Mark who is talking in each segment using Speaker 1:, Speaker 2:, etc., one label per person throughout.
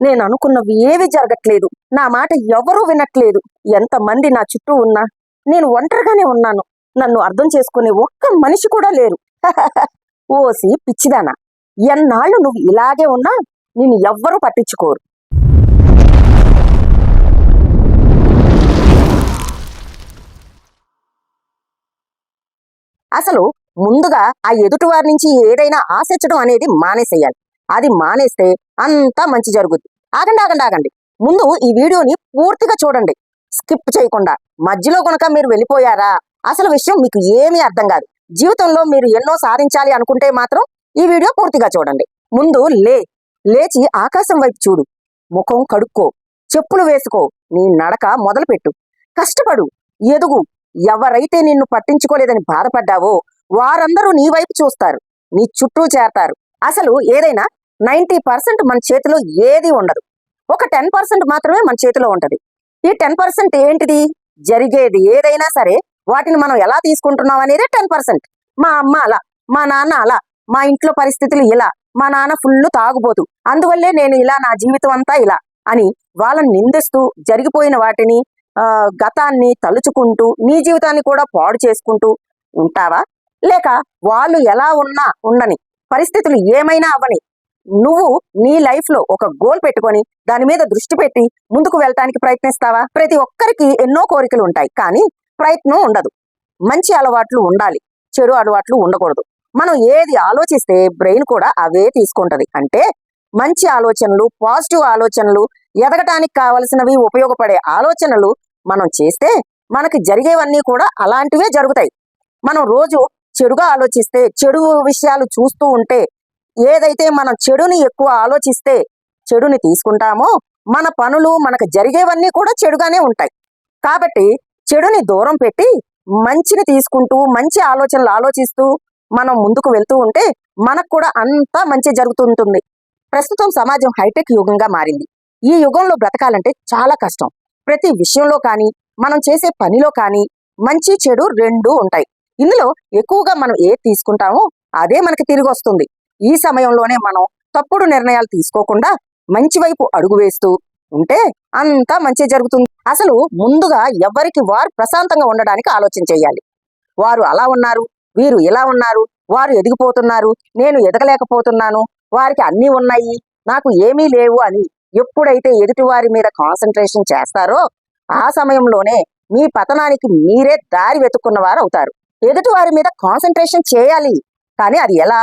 Speaker 1: నేను అనుకున్నవి ఏవి జరగట్లేదు. నా మాట ఎవరూ వినట్లేదు. ఎంతమంది నా చుట్టూ ఉన్నా నేను ఒంటరిగానే ఉన్నాను. నన్ను అర్థం చేసుకునే ఒక్క మనిషి కూడా లేరు. ఓసి పిచ్చిదానా. ఎన్నాళ్ళు నువ్వు ఇలాగే ఉన్నా నేను ఎవ్వరూ పట్టించుకోరు. అసలు ముందుగా ఆ ఎదుటివారి నుంచి ఏదైనా ఆశించడం అనేది మానేసేయాలి. అది మానేస్తే అంతా మంచి జరుగుద్ది. ఆగండి ఆగండి ఆగండి. ముందు ఈ వీడియోని పూర్తిగా చూడండి. స్కిప్ చేయకుండా. మధ్యలో గనుక మీరు వెళ్ళిపోయారా? అసలు విషయం మీకు ఏమీ అర్థం కాదు. జీవితంలో మీరు ఎన్నో సాధించాలి అనుకుంటే మాత్రం ఈ వీడియో పూర్తిగా చూడండి. ముందు లే లేచి ఆకాశం వైపు చూడు. ముఖం కడుక్కో. చెప్పులు వేసుకో. నీ నడక మొదలుపెట్టు. కష్టపడు. ఎదుగు. ఎవరైతే నిన్ను పట్టించుకోలేదని బాధపడ్డావో వారందరూ నీ వైపు చూస్తారు. నీ చుట్టూ చేరతారు. అసలు ఏదైనా నైంటీ పర్సెంట్ మన చేతిలో ఏది ఉండదు. ఒక టెన్ పర్సెంట్ మాత్రమే మన చేతిలో ఉంటది. ఈ టెన్ పర్సెంట్ ఏంటిది? జరిగేది ఏదైనా సరే వాటిని మనం ఎలా తీసుకుంటున్నాం అనేది టెన్ పర్సెంట్. మా అమ్మ అలా మా నాన్న అలా మా ఇంట్లో పరిస్థితులు ఇలా మా నాన్న ఫుల్ తాగుబోతు అందువల్లే నేను ఇలా నా జీవితం అంతా ఇలా అని వాళ్ళని నిందిస్తూ జరిగిపోయిన వాటిని గతాన్ని తలుచుకుంటూ నీ జీవితాన్ని కూడా పాడు చేసుకుంటూ ఉంటావా? లేక వాళ్ళు ఎలా ఉన్నా ఉండని పరిస్థితులు ఏమైనా అవని నువ్వు నీ లైఫ్లో ఒక గోల్ పెట్టుకొని దాని మీద దృష్టి పెట్టి ముందుకు వెళ్ళటానికి ప్రయత్నిస్తావా? ప్రతి ఒక్కరికి ఎన్నో కోరికలు ఉంటాయి కానీ ప్రయత్నం ఉండదు. మంచి అలవాట్లు ఉండాలి చెడు అలవాట్లు ఉండకూడదు. మనం ఏది ఆలోచిస్తే బ్రెయిన్ కూడా అవే తీసుకుంటది. అంటే మంచి ఆలోచనలు పాజిటివ్ ఆలోచనలు ఎదగటానికి కావలసినవి ఉపయోగపడే ఆలోచనలు మనం చేస్తే మనకి జరిగేవన్నీ కూడా అలాంటివే జరుగుతాయి. మనం రోజు చెడుగా ఆలోచిస్తే చెడు విషయాలు చూస్తూ ఉంటే ఏదైతే మనం చెడుని ఎక్కువ ఆలోచిస్తే చెడుని తీసుకుంటామో మన పనులు మనకు జరిగేవన్నీ కూడా చెడుగానే ఉంటాయి. కాబట్టి చెడుని దూరం పెట్టి మంచిని తీసుకుంటూ మంచి ఆలోచనలు ఆలోచిస్తూ మనం ముందుకు వెళ్తూ ఉంటే మనకు కూడా అంతా మంచి జరుగుతుంటుంది. ప్రస్తుతం సమాజం హైటెక్ యుగంగా మారింది. ఈ యుగంలో బ్రతకాలంటే చాలా కష్టం. ప్రతి విషయంలో కానీ మనం చేసే పనిలో కానీ మంచి చెడు రెండూ ఉంటాయి. ఇందులో ఎక్కువగా మనం ఏది తీసుకుంటామో అదే మనకి తిరిగి వస్తుంది ఈ సమయంలోనే మనం తప్పుడు నిర్ణయాలు తీసుకోకుండా మంచి వైపు అడుగు వేస్తూ ఉంటే అంతా మంచి జరుగుతుంది. అసలు ముందుగా ఎవరికి వారు ప్రశాంతంగా ఉండడానికి ఆలోచన చేయాలి. వారు అలా ఉన్నారు వీరు ఇలా ఉన్నారు వారు ఎదిగిపోతున్నారు నేను ఎదగలేకపోతున్నాను వారికి అన్నీ ఉన్నాయి నాకు ఏమీ లేవు అని ఎప్పుడైతే ఎదుటివారి మీద కాన్సన్ట్రేషన్ చేస్తారో ఆ సమయంలోనే మీ పతనానికి మీరే దారి వెతుక్కున్న వారు అవుతారు. ఎదుటివారి మీద కాన్సన్ట్రేషన్ చేయాలి. కానీ అది ఎలా?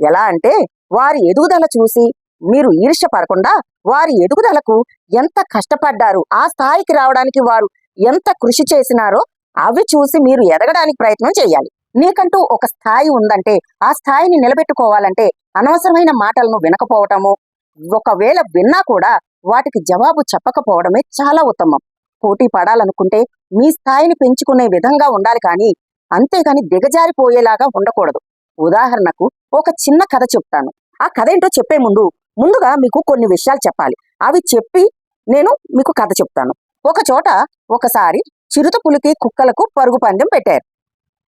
Speaker 1: ఎలా అంటే వారి ఎదుగుదల చూసి మీరు ఈర్ష్య పడకుండా వారి ఎదుగుదలకు ఎంత కష్టపడ్డారు ఆ స్థాయికి రావడానికి వారు ఎంత కృషి చేసినారో అవి చూసి మీరు ఎదగడానికి ప్రయత్నం చేయాలి. నీకంటూ ఒక స్థాయి ఉందంటే ఆ స్థాయిని నిలబెట్టుకోవాలంటే అనవసరమైన మాటలను వినకపోవటము ఒకవేళ విన్నా కూడా వాటికి జవాబు చెప్పకపోవడమే చాలా ఉత్తమం. పోటీ పడాలనుకుంటే మీ స్థాయిని పెంచుకునే విధంగా ఉండాలి కానీ అంతేగాని దిగజారిపోయేలాగా ఉండకూడదు. ఉదాహరణకు ఒక చిన్న కథ చెప్తాను. ఆ కథ ఏంటో చెప్పే ముందు ముందుగా మీకు కొన్ని విషయాలు చెప్పాలి. అవి చెప్పి నేను మీకు కథ చెప్తాను. ఒక చోట ఒకసారి చిరుత పులికి కుక్కలకు పరుగు పందెం పెట్టారు.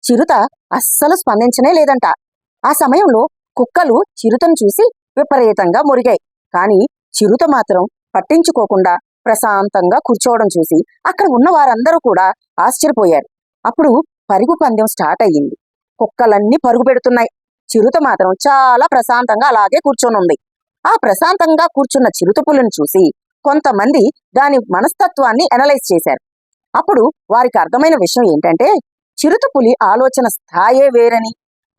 Speaker 1: చిరుత అస్సలు స్పందించనే లేదంట. ఆ సమయంలో కుక్కలు చిరుతను చూసి విపరీతంగా మురిగాయి. కానీ చిరుత మాత్రం పట్టించుకోకుండా ప్రశాంతంగా కూర్చోవడం చూసి అక్కడ ఉన్న వారందరూ కూడా ఆశ్చర్యపోయారు. అప్పుడు పరుగు పందెం స్టార్ట్ అయ్యింది. కుక్కలన్నీ పరుగు పెడుతున్నాయి. చిరుత మాత్రం చాలా ప్రశాంతంగా అలాగే కూర్చొని ఉంది ఆ ప్రశాంతంగా కూర్చున్న చిరుత పులిని చూసి కొంతమంది దాని మనస్తత్వాన్ని అనలైజ్ చేశారు. అప్పుడు వారికి అర్థమైన విషయం ఏంటంటే చిరుత పులి ఆలోచన స్థాయే వేరని.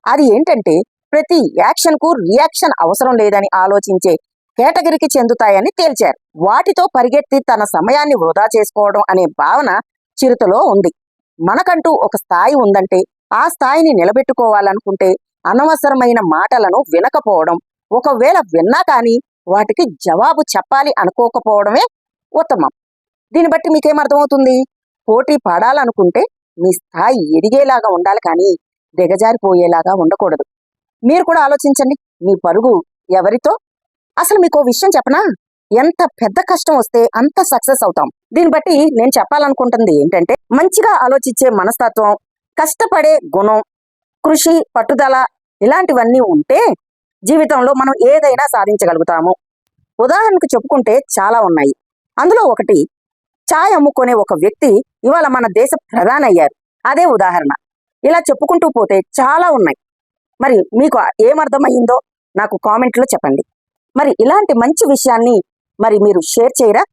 Speaker 1: అది ఏంటంటే ప్రతి యాక్షన్కు రియాక్షన్ అవసరం లేదని ఆలోచించే కేటగిరీకి చెందుతాయని తేల్చారు. వాటితో పరిగెత్తి తన సమయాన్ని వృధా చేసుకోవడం అనే భావన చిరుతలో ఉంది. మనకంటూ ఒక స్థాయి ఉందంటే ఆ స్థాయిని నిలబెట్టుకోవాలనుకుంటే అనవసరమైన మాటలను వినకపోవడం. ఒకవేళ విన్నా కానీ వాటికి జవాబు చెప్పాలి అనుకోకపోవడమే ఉత్తమం. దీన్ని బట్టి మీకేమర్థమవుతుంది పోటీ పడాలనుకుంటే మీ స్థాయి ఎదిగేలాగా ఉండాలి కానీ దిగజారిపోయేలాగా ఉండకూడదు. మీరు కూడా ఆలోచించండి. మీ పరుగు ఎవరితో? అసలు మీకు ఓ విషయం చెప్పనా? ఎంత పెద్ద కష్టం వస్తే అంత సక్సెస్ అవుతాం. దీన్ని బట్టి నేను చెప్పాలనుకుంటుంది ఏంటంటే మంచిగా ఆలోచించే మనస్తత్వం కష్టపడే గుణం కృషి పట్టుదల ఇలాంటివన్నీ ఉంటే జీవితంలో మనం ఏదైనా సాధించగలుగుతాము. ఉదాహరణకు చెప్పుకుంటే చాలా ఉన్నాయి. అందులో ఒకటి ఛాయ్ అమ్ముకునే ఒక వ్యక్తి ఇవాళ మన దేశ ప్రధాని అయ్యారు అదే ఉదాహరణ. ఇలా చెప్పుకుంటూ పోతే చాలా ఉన్నాయి. మరి మీకు ఏమర్థమయ్యిందో నాకు కామెంట్లో చెప్పండి. మరి ఇలాంటి మంచి విషయాన్ని మరి మీరు షేర్ చేయరా?